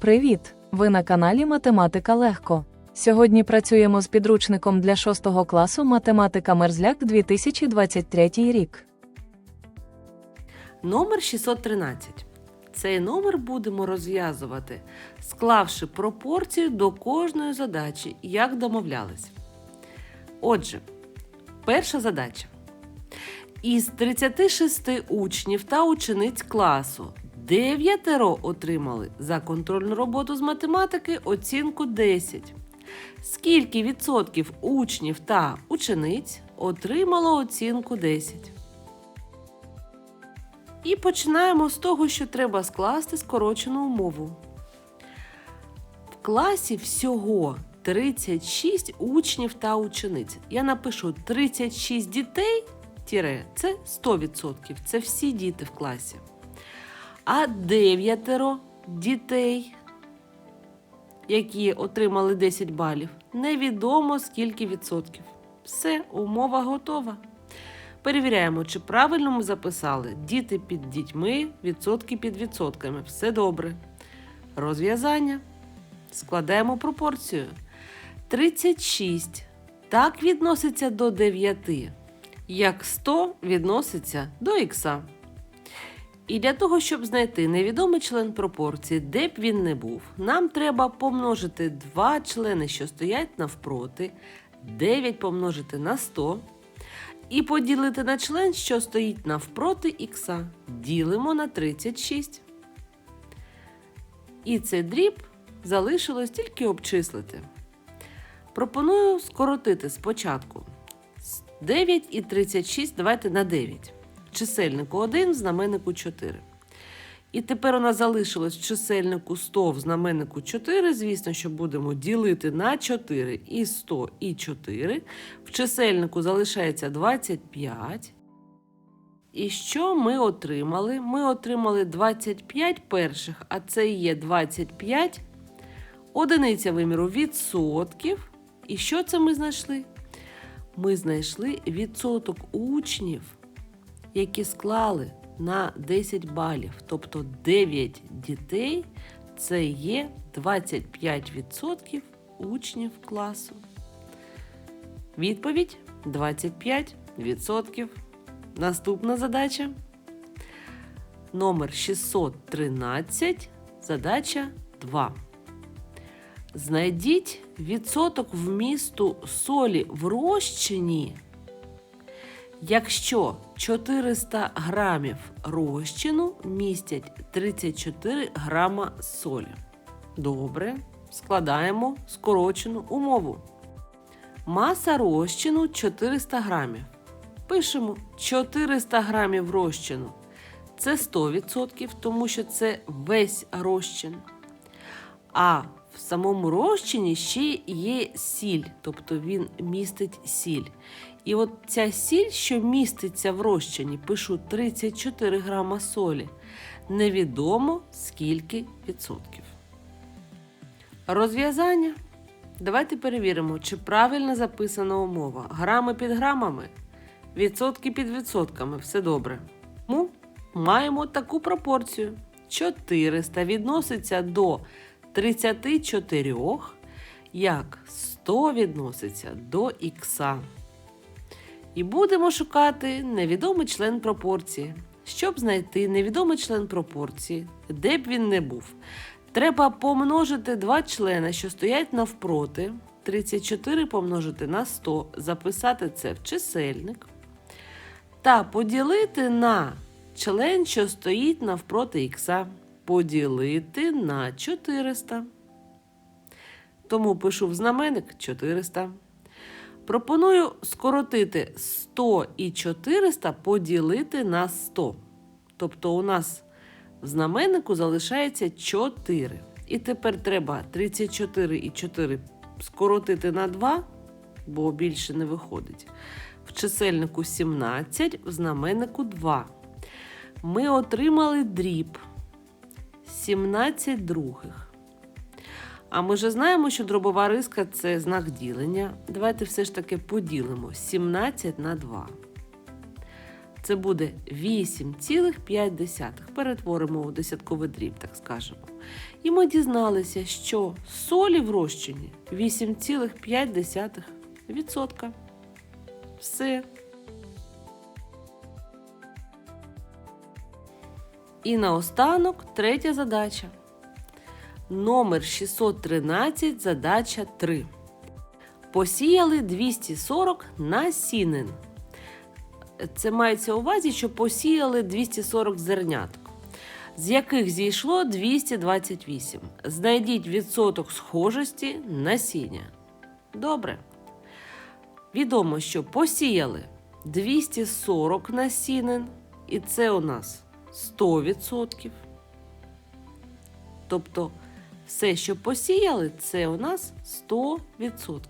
Привіт! Ви на каналі Математика Легко. Сьогодні працюємо з підручником для 6 класу Математика Мерзляк 2023 рік. Номер 613. Цей номер будемо розв'язувати, склавши пропорцію до кожної задачі, як домовлялись. Отже, перша задача. Із 36 учнів та учениць класу дев'ятеро отримали за контрольну роботу з математики оцінку 10. Скільки відсотків учнів та учениць отримало оцінку 10? І починаємо з того, що треба скласти скорочену умову. В класі всього 36 учнів та учениць. Я напишу 36 дітей тіре, це 100%. Це всі діти в класі. А дев'ятеро дітей, які отримали 10 балів, невідомо скільки відсотків. Все, умова готова. Перевіряємо, чи правильно ми записали діти під дітьми, відсотки під відсотками. Все добре. Розв'язання. Складаємо пропорцію. 36 так відноситься до 9, як 100 відноситься до х. І для того, щоб знайти невідомий член пропорції, де б він не був, нам треба помножити два члени, що стоять навпроти, 9 помножити на 100 і поділити на член, що стоїть навпроти х. Ділимо на 36. І цей дріб залишилось тільки обчислити. Пропоную скоротити спочатку 9 і 36 давайте на 9. Чисельнику 1, в знаменнику 4. І тепер у нас залишилось в чисельнику 100 в знаменнику 4. Звісно, що будемо ділити на 4 і 100 і 4. В чисельнику залишається 25. І що ми отримали? Ми отримали 25 перших, а це є 25 одиниця виміру відсотків. І що це ми знайшли? Ми знайшли відсоток учнів, які склали на 10 балів. Тобто 9 дітей це є 25% учнів класу. Відповідь 25%. Наступна задача. Номер 613. Задача 2. Знайдіть відсоток вмісту солі в розчині, якщо 400 грамів розчину містять 34 грама солі. Добре, складаємо скорочену умову. Маса розчину 400 грамів. Пишемо 400 грамів розчину. Це 100%, тому що це весь розчин. А в самому розчині ще є сіль, тобто він містить сіль. І от ця сіль, що міститься в розчині, пишу 34 грама солі. Невідомо скільки відсотків. Розв'язання. Давайте перевіримо, чи правильно записана умова. Грами під грамами, відсотки під відсотками. Все добре. Тому маємо таку пропорцію. 400 відноситься до 34, як 100 відноситься до х. І будемо шукати невідомий член пропорції. Щоб знайти невідомий член пропорції, де б він не був, треба помножити два члени, що стоять навпроти. 34 помножити на 100, записати це в чисельник. Та поділити на член, що стоїть навпроти х. Поділити на 400. Тому пишу в знаменник 400. Пропоную скоротити 100 і 400 поділити на 100. Тобто у нас в знаменнику залишається 4. І тепер треба 34 і 4 скоротити на 2, бо більше не виходить. В чисельнику 17, в знаменнику 2. Ми отримали дріб 17 других. А ми вже знаємо, що дробова риска це знак ділення. Давайте все ж таки поділимо 17 на 2. Це буде 8,5. Перетворимо у десятковий дріб, так скажемо. І ми дізналися, що солі в розчині 8,5%. Все. І наостанок третя задача. Номер 613, задача 3. Посіяли 240 насінин. Це мається увазі, що посіяли 240 зерняток, з яких зійшло 228. Знайдіть відсоток схожості насіння. Добре. Відомо, що посіяли 240 насінин, і це у нас 100%. Тобто все, що посіяли, це у нас 100%.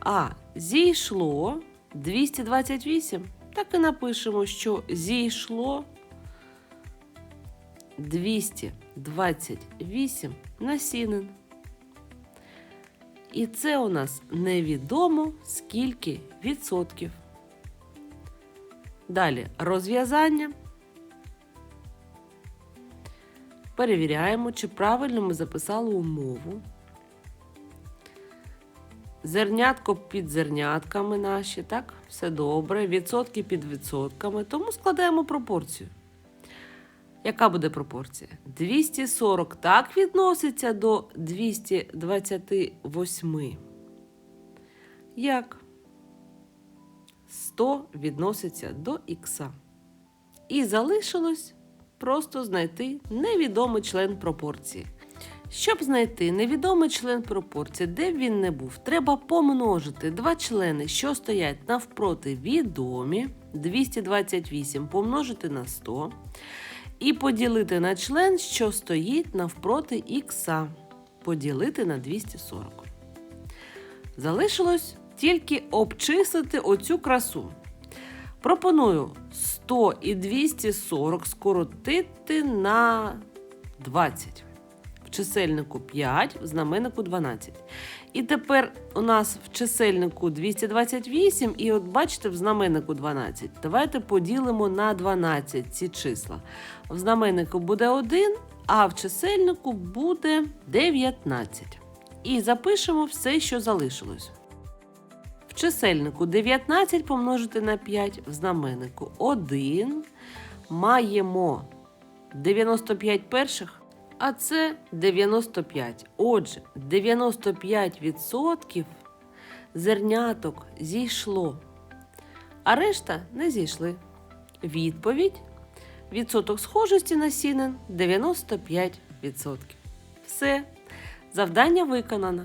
А зійшло 228. Так і напишемо, що зійшло 228 насінин. І це у нас невідомо скільки відсотків. Далі розв'язання. Перевіряємо, чи правильно ми записали умову. Зернятко під зернятками наші, так? Все добре. Відсотки під відсотками. Тому складаємо пропорцію. Яка буде пропорція? 240 так відноситься до 228. Як? 100 відноситься до х. І залишилось просто знайти невідомий член пропорції. Щоб знайти невідомий член пропорції, де б він не був, треба помножити два члени, що стоять навпроти відомі 228 помножити на 100 і поділити на член, що стоїть навпроти х, поділити на 240. Залишилось тільки обчислити оцю красу. Пропоную 100 і 240 скоротити на 20. В чисельнику 5, в знаменнику 12. І тепер у нас в чисельнику 228, і от бачите, в знаменнику 12. Давайте поділимо на 12 ці числа. В знаменнику буде 1, а в чисельнику буде 19. І запишемо все, що залишилось. Чисельнику 19 помножити на 5, в знаменнику 1. Маємо 95 перших, а це 95. Отже, 95% зерняток зійшло, а решта не зійшли. Відповідь: відсоток схожості насінин 95%. Все, завдання виконано.